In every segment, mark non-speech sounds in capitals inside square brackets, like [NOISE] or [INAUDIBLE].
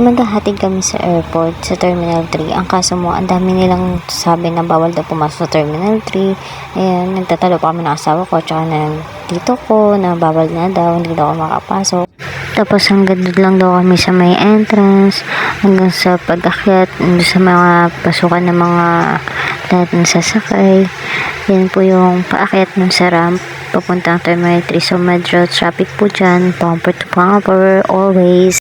maghahatid kami sa airport, sa Terminal 3. Ang kaso mo, ang dami nilang sabi na bawal daw pumasok sa Terminal 3. Ayan, nagtatalo pa kami ng asawa ko, tsaka ng tito ko, na bawal na daw, hindi daw ako makapasok. Tapos hanggang doon lang daw kami sa may entrance, hanggang sa pag-akyat, sa mga pasukan ng mga lahat ng sasakay. Yan po yung paakyat ng sa ramp papuntang Terminal 3. So, medyo traffic po dyan. Bumper to bumper, always.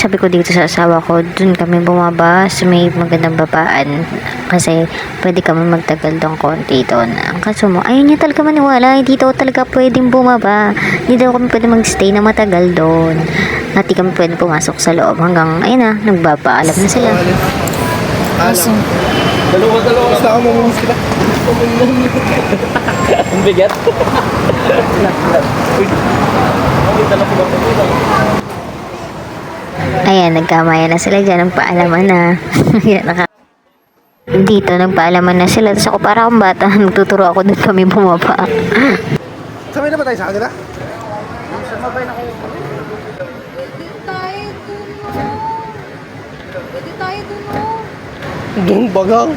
Sabi ko dito sa asawa ko, dun kami bumaba sa may magandang babaan. Kasi, pwede kami magtagal doon konti doon. Ang kaso mo, ayun niya talaga maniwala. Hindi daw talaga pwedeng bumaba. Hindi daw kami pwede magstay na matagal doon. At di kami pwede pumasok sa loob hanggang, ayun na, nagpapaalam na sila. Alam. Dalawa-dalawa basta ako mamumos kita. Ang bigat. Uy. Ang dala ko ba? Ayan, nagkamayan na sila dyan. Nagpaalaman na. [LAUGHS] Ayan, naka... Dito, nagpaalaman na sila. Tapos ako para akong bata. [LAUGHS] Nagtuturo ako doon kami bumaba. Sabay na ba tayo sa kanila? tayo dun, no? Pwede tayo dun, no? Doon bagang.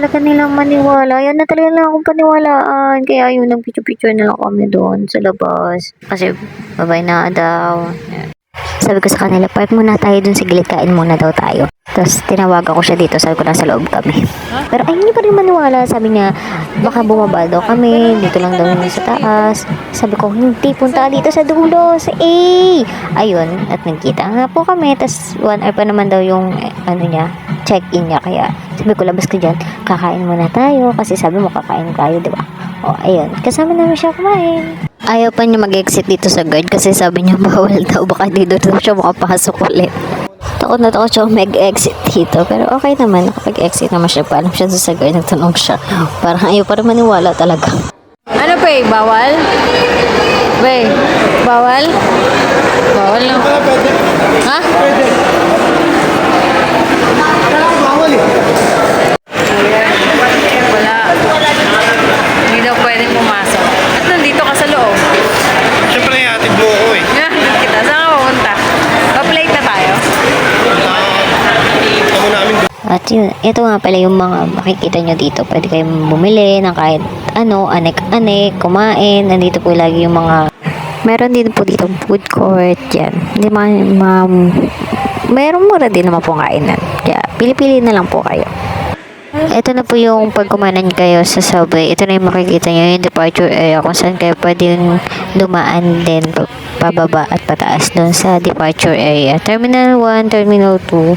Talaga nilang maniwala. Yan na talaga lang akong paniwalaan. Kaya yun, nag-picture-picture na lang kami doon sa labas. Kasi, babay na daw. Sabi ko sa kanila, park muna tayo dun sa gilid, kain muna daw tayo. Tapos tinawagan ko siya dito, sabi ko nasa loob kami. Pero ay, hindi pa rin maniwala. Sabi niya, baka bumaba daw kami, dito lang daw yun sa taas. Sabi ko, hindi, punta dito sa dulo, sa A. Ayun, at nagkita nga po kami. Tapos one hour pa naman daw yung, eh, ano niya, check-in niya. Kaya sabi ko, labas ka dyan, kakain muna tayo. Kasi sabi mo, kakain tayo, di ba? O, ayun, kasama namin siya kumain. Ayaw pa niya mag-exit dito sa guard kasi sabi niya [LAUGHS] bawal daw baka dito daw siya makapasok ulit. Takot na takot siya mag-exit dito. Pero okay naman, nakapag-exit naman siya. Paalam siya sa guard, nagtanong siya. Parang ayaw pa rin maniwala talaga. Ano pa eh? Bawal? Be, bawal? Bawal pwede. Ha? Pwede. Bawal eh. Ayan. Wala. Hindi daw pwedeng pumasok. At nandito ka sa loob. Siyempre, atid mo ako eh. Nga, doon kita. Saan ka pupunta? Pa-plate na tayo? Ito namin doon. At yun, ito nga pala yung mga makikita nyo dito. Pwede kayong bumili ng kahit ano, anek-anek, kumain. Nandito po lagi yung mga... Meron din po dito food court. Yan. Hindi ma... ma meron mura din naman po kainan. Kaya, pili-pili na lang po kayo. Ito na po yung pagkumanan kayo sa subway. Ito na yung makikita nyo yung departure area kung saan kayo pwedeng dumaan din pa- pababa at pataas dun sa departure area. Terminal 1, Terminal 2.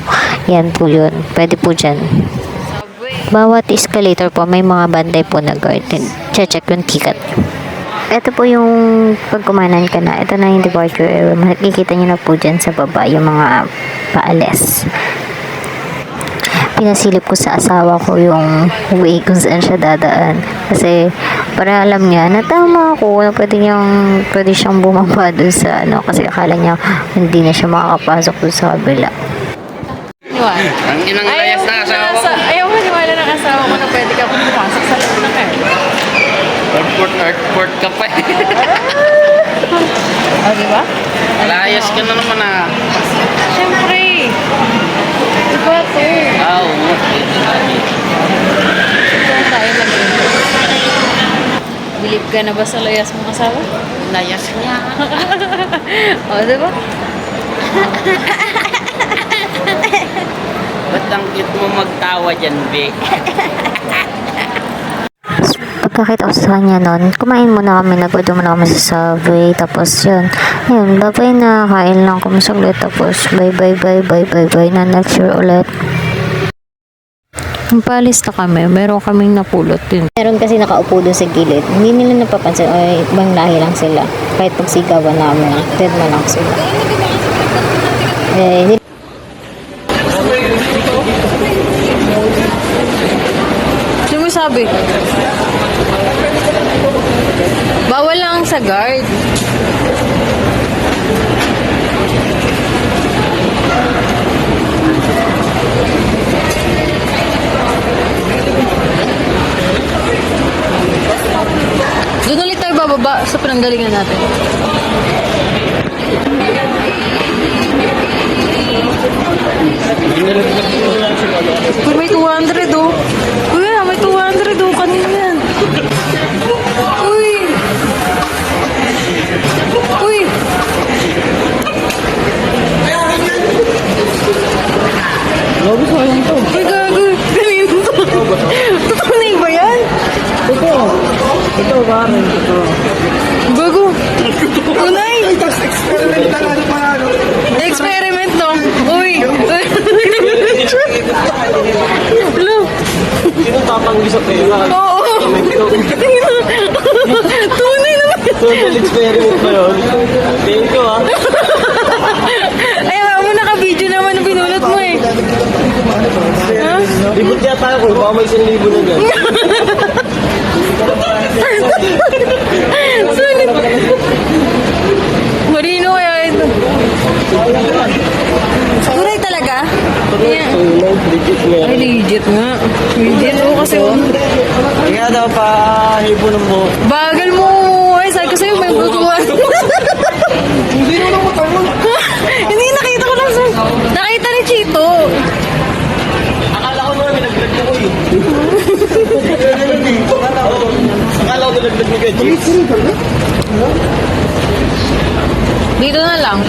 Yan po yun. Pwede po dyan. Bawat escalator po may mga banday po na guard. Check yung ticket. Ito po yung pagkumanan ka na. Ito na yung departure area. Makikita nyo na po dyan sa baba yung mga paalis pinasilip ko sa asawa ko yung way kung saan siya dadaan. Kasi, para alam niya na tama ako na pwede niyang, pwede siyang bumaba dun sa ano, kasi akala niya hindi na siya makakapasok dun sa kabila. Niwala. Ang inang Ayaw layas na asawa ko. sa- Ayaw mo niwala ng asawa mo na pwede ka pumasok sa loob ng airport. Airport, airport ka pa eh. O, di ba? Layas ka na naman ah. Siyempre. Diba to? Ah, oo. Ito tayo lang Bilib ka na ba sa layas mong asawa? Layas niya. O, di ba? [LAUGHS] Ba't ang cute mo magtawa dyan, be? Pagkakita ko sa kanya nun, kumain muna kami, nagwado muna kami sa subway, tapos yun, yun, babay na, kain lang kami saglit, tapos bye bye bye bye bye bye na next year ulit. Nung na kami, meron kaming napulot din. Meron kasi nakaupo doon sa gilid. Hindi nila napapansin, ay ibang lahi lang sila. Kahit pagsigawan namin, dead man lang sila. Eh, Grabe. Bawal lang sa guard. Doon ulit tayo bababa sa pinanggalingan natin. Pero may 200 oh. Ko yung to. Uy, gago. Kanina to. Tunay ba yan? Ito. Ito, parang ito. Gago. Tunay. Experiment na ano pa ano. Experiment, no? Uy. Hello. Sino tatanggi sa pera? Oo. Tunay naman. Total experiment ba yun? Thank you ah. Tayo kung baka may isang libo na dyan. [LAUGHS] Sulit. Marino kaya ito. Tunay talaga? Yeah. Ay, legit nga. Legit oh, kasi oh. Kaya daw pa hipo ng buhok. Bagal mo. Ay, sabi ko sa'yo, may butuan. Hindi mo naman tawag. Dito na lang.